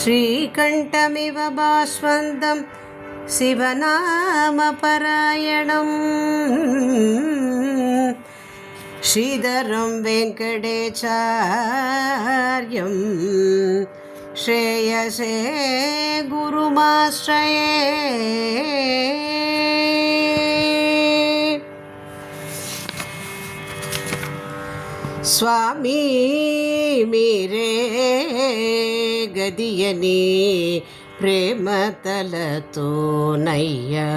श्रीकण्ठमिव बाष्वन्तं शिवनामपरायणम् श्रीधरं वेङ्कटेचार्यं श्रेयसे गुरुमाश्रये स्वामी मेरे గదియని ప్రేమతలతోనయ్యా.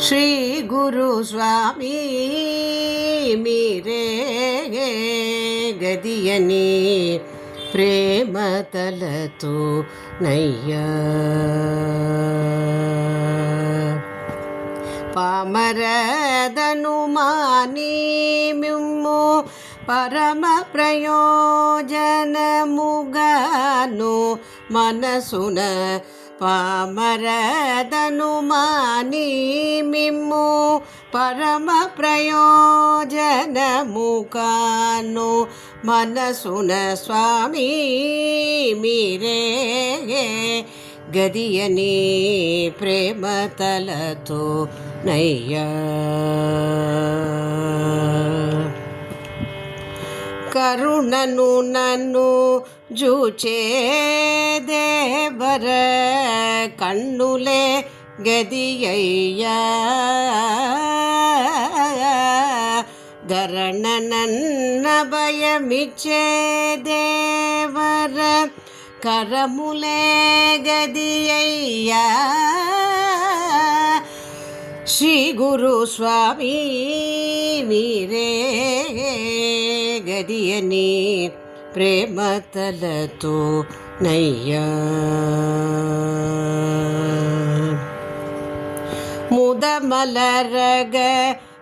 శ్రీ గురు స్వామి మీరే గదియని ప్రేమతలతో నయ్యా పామరదను మాని పరమ ప్రయోజనముగాను మనసున పామరదను మాని మిమ్ము పరమ ప్రయోజనముగాను మనసున స్వామి మీరే గదియని ప్రేమతలతో నయ్యా. కరుణను నన్ను జూచే దేవర కన్నులే గదియ్యా గరణ నన్న భయమిచ్చే దేవర కరములే గదియ్యా శ్రీ గురు స్వామి మీరే గదియని ప్రేమతలతో నయ్యా ముదమలరగ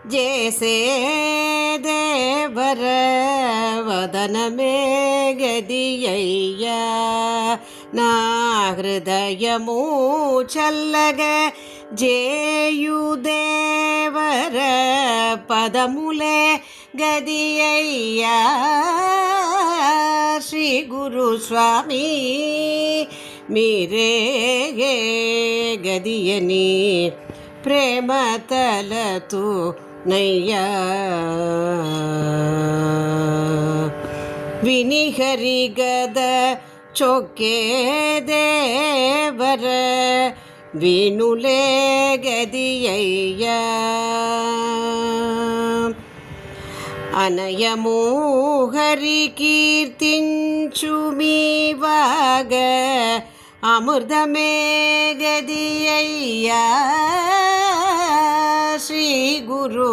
జేసే దేవర వదనమే గదియ్యా నా హృదయము చల్లగ ஜேயுதேவர பதமுலே கதியையா ஸ்ரீ குரு சுவாமி మీరేగే గదియని ప్రేమతలతు నయ్యా వినిహరి గద చొక్కే దేవర வினுலே கதியைய అనయమోహరి కీర్తించుమీవాగ అమృతమే గదియ్యా శ్రీ గురు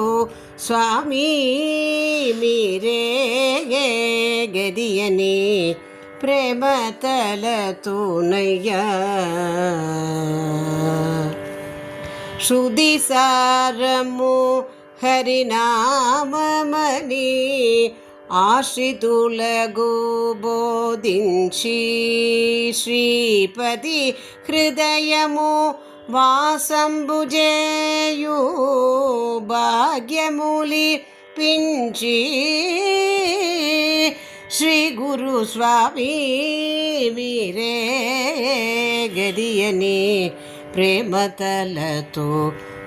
స్వామి మీరే గదియని ప్రేమతలతోనయ్యా. శృతి సారము హరినామమని ఆశ్రితులగు బోధించి శ్రీపతి హృదయము వాసంబుజేయు భాగ్యములి పించి ಗುರು ಸ್ವಾಮಿ ವೀರೇ ಗದಿಯನೇ ಪ್ರೇಮತಲತು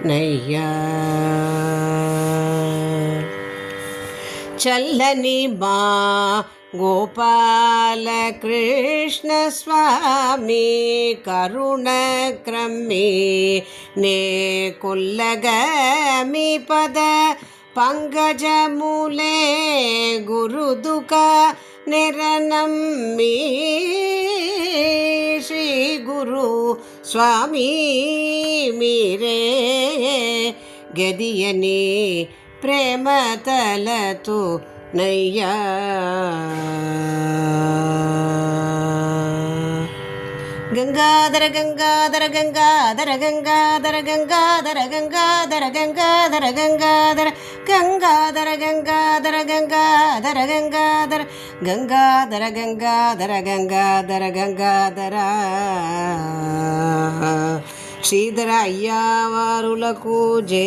ನಯ್ಯ ಚಲ್ಲನಿ ಮಾ गोपालकृष्णस्वामी करुणक्रमे ने कुल्लगमि पद पङ्कजमूले गुरुदुःख நிரநம்பி ஸ்ரீ குரு சுவாமி மீரே. கதியனே பிரேமதலது நையா. கங்காதர கங்காதர கங்காதர கங்காதர கங்காதர கங்காதர கங்காதர கங்காதர கங்காதர கங்காதர கங்காதர கங்காதர கங்காதர கங்காதர கங்காதர கங்காதரா శ్రీధర అయ్యావారులకు జే